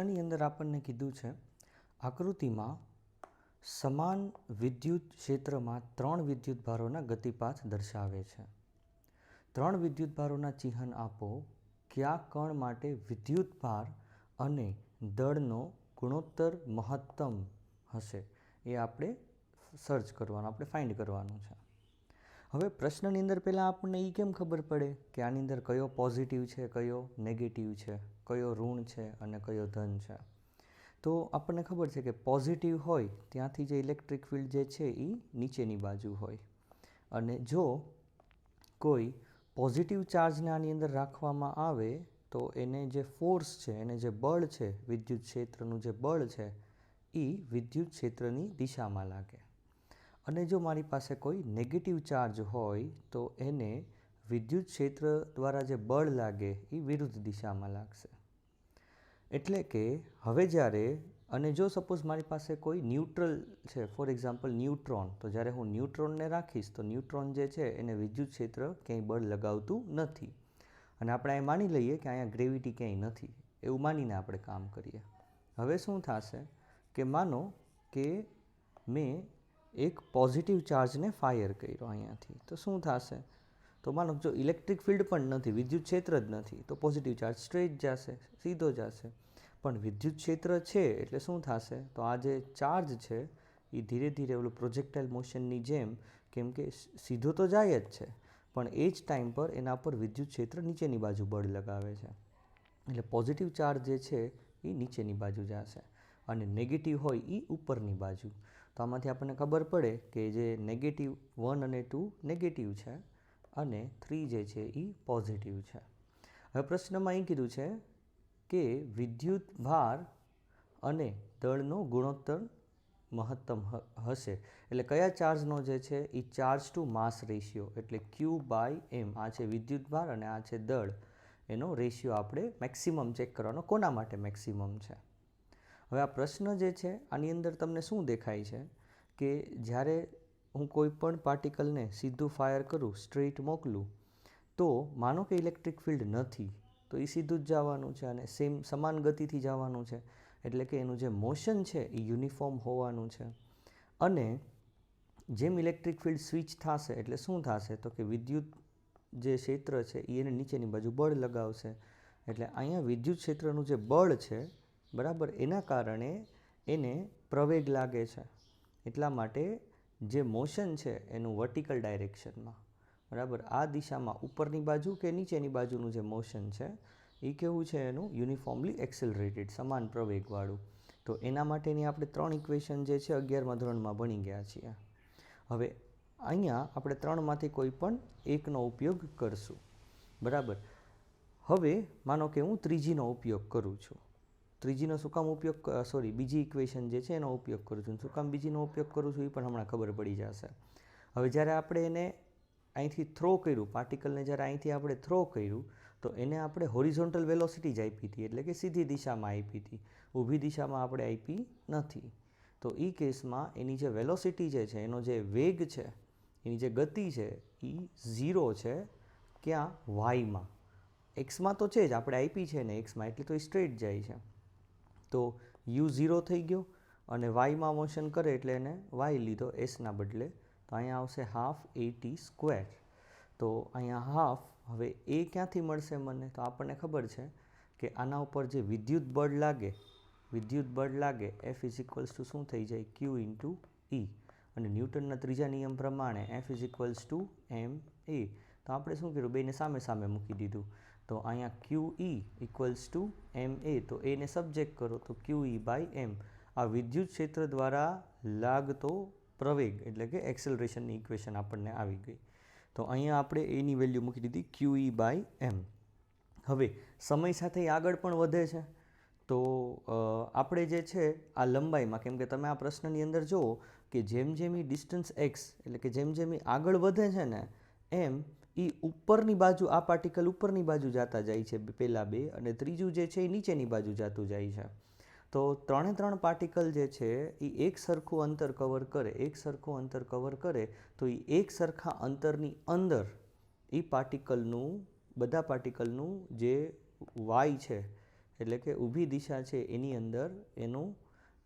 આની અંદર આપણને કીધું છે, આકૃતિમાં સમાન વિદ્યુત ક્ષેત્રમાં ત્રણ વિદ્યુત ભારોના ગતિપાથ દર્શાવે છે. ત્રણ વિદ્યુત ભારોના ચિહ્ન આપો કયા કણ માટે વિદ્યુત ભાર અને દળનો ગુણોત્તર મહત્તમ હશે. એ આપણે સર્ચ કરવાનું, આપણે ફાઇન્ડ કરવાનું છે. હવે પ્રશ્નની અંદર પહેલાં આપણને એ કેમ ખબર પડે કે આની અંદર કયો પોઝિટિવ છે, કયો નેગેટિવ છે, કયો ઋણ છે અને કયો ધન છે? તો આપણને ખબર છે કે પોઝિટિવ હોય ત્યાંથી જે ઇલેક્ટ્રિક ફિલ્ડ જે છે એ નીચેની બાજુ હોય. અને જો કોઈ પોઝિટિવ ચાર્જને આની અંદર રાખવામાં આવે તો એને જે ફોર્સ છે, એને જે બળ છે, વિદ્યુત ક્ષેત્રનું જે બળ છે એ વિદ્યુત ક્ષેત્રની દિશામાં લાગે. અને જો મારી પાસે કોઈ નેગેટિવ ચાર્જ હોય, તો એને વિદ્યુત ક્ષેત્ર દ્વારા જે બળ લાગે એ વિરુદ્ધ દિશામાં લાગશે. એટલે કે હવે જ્યારે, અને જો સપોઝ મારી પાસે કોઈ ન્યુટ્રલ છે ફોર એક્ઝામ્પલ ન્યુટ્રોન તો જ્યારે હું ન્યુટ્રોનને રાખીશ, તો ન્યુટ્રોન જે છે એને વિદ્યુત ક્ષેત્ર ક્યાંય બળ લગાવતું નથી. અને આપણે એ માની લઈએ કે અહીંયા ગ્રેવિટી ક્યાંય નથી. એવું માનીને આપણે કામ કરીએ. હવે શું થશે કે માનો કે મેં એક પોઝિટિવ ચાર્જને ફાયર કર્યો અહીંયાથી. તો શું થશે? તો માનો જો ઇલેક્ટ્રિક ફિલ્ડ પણ નથી, વિદ્યુત ક્ષેત્ર જ નથી, તો પોઝિટિવ ચાર્જ સ્ટ્રેટ જશે, સીધો જશે. પણ વિદ્યુત ક્ષેત્ર છે એટલે શું થશે? તો આ જે ચાર્જ છે, એ ધીરે ધીરે ઓલું પ્રોજેક્ટાઇલ મોશનની જેમ, કેમ કે સીધો તો જાય જ છે, પણ એ જ ટાઈમ પર એના પર વિદ્યુત ક્ષેત્ર નીચેની બાજુ બળ લગાવે છે. એટલે પોઝિટિવ ચાર્જ જે છે, એ નીચેની બાજુ જશે અને નેગેટિવ હોય, એ ઉપરની બાજુ. તો આમાંથી આપણને ખબર પડે કે જે નેગેટિવ વન અને ટુ નેગેટિવ છે અને થ્રી જે છે એ પોઝિટિવ છે. હવે પ્રશ્નમાં એ કીધું છે કે વિદ્યુત ભાર અને દળનો ગુણોત્તર મહત્તમ હશે. એટલે કયા ચાર્જનો જે છે એ ચાર્જ ટુ માસ રેશિયો એટલે ક્યુ બાય એમ આ છે વિદ્યુત ભાર અને આ છે દળ. એનો રેશિયો આપણે મેક્સિમમ ચેક કરવાનો કોના માટે મેક્સિમમ છે? હવે આ પ્રશ્ન જે છે, આની અંદર તમને શું દેખાય છે કે જ્યારે હું કોઈ પણ પાર્ટિકલને સીધું ફાયર કરું સ્ટ્રેટ મોકલું, તો માનો કે ઇલેક્ટ્રિક ફિલ્ડ નથી, તો એ સીધું જ જવાનું છે અને સેમ સમાન ગતિથી જવાનું છે. એટલે કે એનું જે મોશન છે એ યુનિફોર્મ હોવાનું છે. અને જેમ ઇલેક્ટ્રિક ફિલ્ડ સ્વિચ થશે, એટલે શું થશે? તો કે વિદ્યુત જે ક્ષેત્ર છે એ એને નીચેની બાજુ બળ લગાવશે. એટલે અહીંયા વિદ્યુત ક્ષેત્રનું જે બળ છે બરાબર? એના કારણે એને પ્રવેગ લાગે છે. એટલા માટે જે મોશન છે એનું વર્ટિકલ ડાયરેક્શનમાં બરાબર? આ દિશામાં ઉપરની બાજુ કે નીચેની બાજુનું જે મોશન છે એ કેવું છે એનું? યુનિફોર્મલી એક્સેલરેટેડ સમાન પ્રવેગવાળું. તો એના માટેની આપણે ત્રણ ઇક્વેશન જે છે અગિયારમા ધોરણમાં ભણી ગયા છીએ. હવે અહીંયા આપણે ત્રણમાંથી કોઈ પણ એકનો ઉપયોગ કરશું. બરાબર? હવે માનો કે હું ત્રીજીનો ઉપયોગ કરું છું. ત્રીજીનો શું કામ ઉપયોગ સોરી બીજી ઇક્વેશન જે છે એનો ઉપયોગ કરું છું. શું કામ બીજીનો ઉપયોગ કરું છું એ પણ હમણાં ખબર પડી જશે. હવે જ્યારે આપણે એને અહીંથી થ્રો કર્યું પાર્ટિકલને જ્યારે અહીંથી આપણે થ્રો કર્યું, તો એને આપણે હોરિઝોન્ટલ વેલોસિટી જ આપી હતી, એટલે કે સીધી દિશામાં આપી હતી. ઊભી દિશામાં આપણે આપી નથી. તો એ કેસમાં એની જે વેલોસિટી જે છે, એનો જે વેગ છે, એની જે ગતિ છે એ ઝીરો છે ક્યાં? વાયમાં એક્સમાં તો છે જ, આપણે આપી છે ને એક્સમાં એટલે તો એ સ્ટ્રેટ જાય છે. તો યુ ઝીરો થઈ ગયો અને વાયમાં મોશન કરે એટલે એને વાય લીધો એસના બદલે. તો અહીંયા આવશે હાફ એટી સ્ક્વેર તો અહીંયા હાફ હવે એ ક્યાંથી મળશે મને? તો આપણને ખબર છે કે આના ઉપર જે વિદ્યુત બળ લાગે, વિદ્યુત બળ લાગે એફ ઇઝ ઇક્વલ્સ ટુ શું થઈ જાય? ક્યુ ઇન્ટુ ઈ અને ન્યૂટનના ત્રીજા નિયમ પ્રમાણે F is equals to m a તો આપણે શું કર્યું? બેને સામે સામે મૂકી દીધું. તો અહીંયા q E equals to m a તો એને સબ્જેક્ટ કરો, તો ક્યુ ઈ બાય એમ આ વિદ્યુત ક્ષેત્ર દ્વારા લાગતો પ્રવેગ, એટલે કે એક્સેલરેશનની ઇક્વેશન આપણને આવી ગઈ. તો અહીંયા આપણે એની વેલ્યુ મૂકી દીધી ક્યુ ઈ બાય એમ હવે, સમય સાથે આગળ પણ વધે છે. તો આપણે જે છે, આ લંબાઈમાં, કેમ કે તમે આ પ્રશ્નની અંદર જુઓ કે જેમ જેમ એ ડિસ્ટન્સ એક્સ એટલે કે જેમ જેમ એ આગળ વધે છે ને, એમ એ ઉપરની બાજુ, આ પાર્ટિકલ ઉપરની બાજુ જતા જાય છે પહેલાં બે અને ત્રીજું જે છે એ નીચેની બાજુ જતું જાય છે. તો ત્રણે ત્રણ પાર્ટિકલ જે છે એ એક સરખું અંતર કવર કરે, એક સરખું અંતર કવર કરે, તો એ એક સરખા અંતરની અંદર એ પાર્ટિકલનું બધા પાર્ટિકલનું જે વાય છે, એટલે કે ઊભી દિશા છે એની અંદર એનું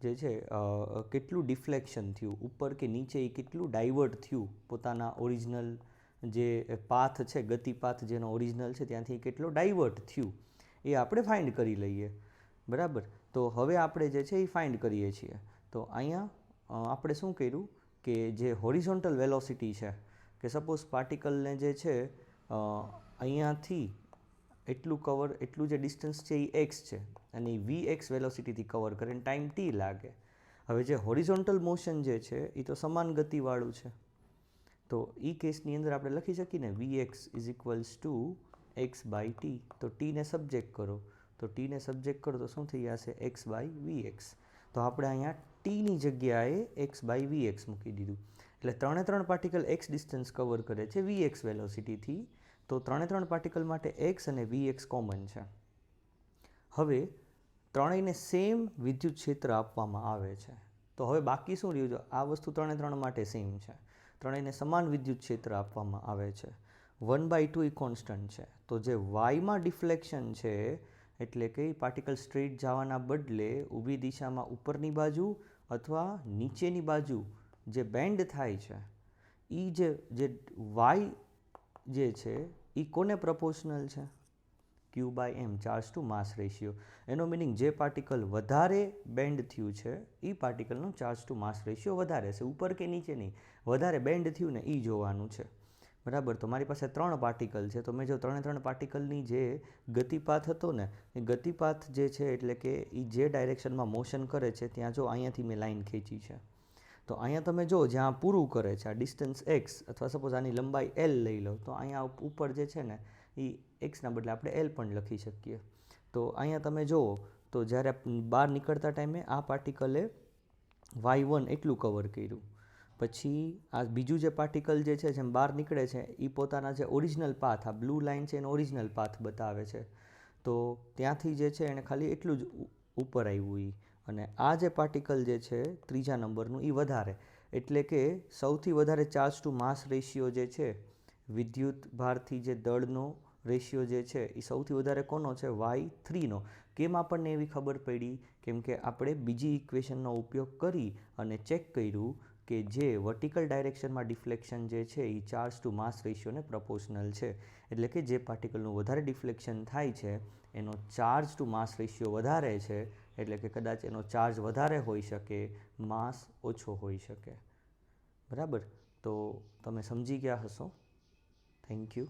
જે છે કેટલું ડિફ્લેક્શન થયું, ઉપર કે નીચે એ કેટલું ડાયવર્ટ થયું પોતાના ઓરિજિનલ જે પાથ છે, ગતિપાથ જેનો ઓરિજિનલ છે, ત્યાંથી કેટલો ડાયવર્ટ થયું, એ આપણે ફાઇન્ડ કરી લઈએ. બરાબર? તો હવે આપણે જે છે એ ફાઇન્ડ કરીએ છીએ. તો અહીંયા આપણે શું કર્યું કે જે હોરિઝોન્ટલ વેલોસિટી છે, કે સપોઝ પાર્ટિકલને જે છે અહીંયાથી એટલું કવર એટલું જે ડિસ્ટન્સ છે એ એક્સ છે, અને એ વી એક્સ વેલોસિટીથી કવર કરે ટાઈમ ટી લાગે. હવે જે હોરિઝોન્ટલ મોશન જે છે, એ તો સમાન ગતિવાળું છે. તો એ કેસની અંદર આપણે લખી શકીએ ને v x is equals to x by t તો ટીને સબ્જેક્ટ કરો. તો ટીને સબ્જેક્ટ કરો તો શું થઈ જશે? એક્સ બાય વી એક્સ તો આપણે અહીંયા ટીની જગ્યાએ એક્સ બાય વી એક્સ મૂકી દીધું. એટલે ત્રણે ત્રણ પાર્ટિકલ એક્સ ડિસ્ટન્સ કવર કરે છે વી એક્સ વેલોસિટીથી તો ત્રણે ત્રણ પાર્ટિકલ માટે એક્સ અને વી એક્સ કોમન છે. હવે ત્રણેયને સેમ વિદ્યુત ક્ષેત્ર આપવામાં આવે છે. તો હવે બાકી શું રહ્યું? જો આ વસ્તુ ત્રણે ત્રણ માટે સેમ છે. ત્રણેયને સમાન વિદ્યુત ક્ષેત્ર આપવામાં આવે છે. વન બાય ટુ એ કોન્સ્ટન્ટ છે. તો જે વાયમાં ડિફ્લેક્શન છે, એટલે કે પાર્ટિકલ સ્ટ્રેટ જવાના બદલે ઊભી દિશામાં ઉપરની બાજુ અથવા નીચેની બાજુ જે બેન્ડ થાય છે એ જે જે વાય જે છે એ કોને પ્રપોર્શનલ છે? Q by m charge to mass ratio એનો મિનિંગ જે પાર્ટિકલ વધારે બેન્ડ થયું છે એ પાર્ટિકલનો ચાર્જ ટુ માસ રેશિયો વધારે છે ઉપર કે નીચે નહીં. વધારે બેન્ડ થયું ને એ જોવાનું છે. બરાબર? તો મારી પાસે ત્રણ પાર્ટિકલ છે. તો મેં જો ત્રણે ત્રણ પાર્ટિકલની જે ગતિપાથ હતો ને, એ ગતિપાથ જે છે એટલે કે એ જે ડાયરેક્શનમાં મોશન કરે છે, ત્યાં જો અહીંયાથી મેં લાઈન ખેંચી છે. તો અહીંયા તમે જો જ્યાં પૂરું કરે છે, આ ડિસ્ટન્સ એક્સ અથવા સપોઝ આની લંબાઈ એલ લઈ લો, તો અહીંયા ઉપર જે છે ને એ એક્સના બદલે આપણે એલ પણ લખી શકીએ. તો અહીંયા તમે જુઓ, તો જ્યારે બહાર નીકળતા ટાઈમે આ પાર્ટિકલે વાય વન એટલું કવર કર્યું. પછી આ બીજું જે પાર્ટિકલ જે છે, જેમ બહાર નીકળે છે એ પોતાના જે ઓરિજિનલ પાથ આ બ્લુ લાઇન છે, એનો ઓરિજિનલ પાથ બતાવે છે. તો ત્યાંથી જે છે, એને ખાલી એટલું જ ઉપર આવ્યું એ અને આ જે પાર્ટિકલ જે છે, ત્રીજા નંબરનું એ વધારે. એટલે કે સૌથી વધારે ચાર્જ ટુ માસ રેશિયો જે છે, વિદ્યુત ભારથી જે દળનો રેશિયો જે છે એ સૌથી વધારે કોનો છે? વાય થ્રીનો કેમ આપણને એવી ખબર પડી? કેમ કે આપણે બીજી ઇક્વેશનનો ઉપયોગ કરી અને ચેક કર્યું કે જે વર્ટિકલ ડાયરેક્શનમાં ડિફ્લેક્શન જે છે એ ચાર્જ ટુ માસ રેશિયોને પ્રપોર્શનલ છે. એટલે કે જે પાર્ટિકલનું વધારે ડિફ્લેક્શન થાય છે, એનો ચાર્જ ટુ માસ રેશિયો વધારે છે, એટલે કે કદાચ એનો ચાર્જ વધારે હોઈ શકે માસ ઓછો હોઈ શકે. બરાબર? તો તમે સમજી ગયા હશો? Thank you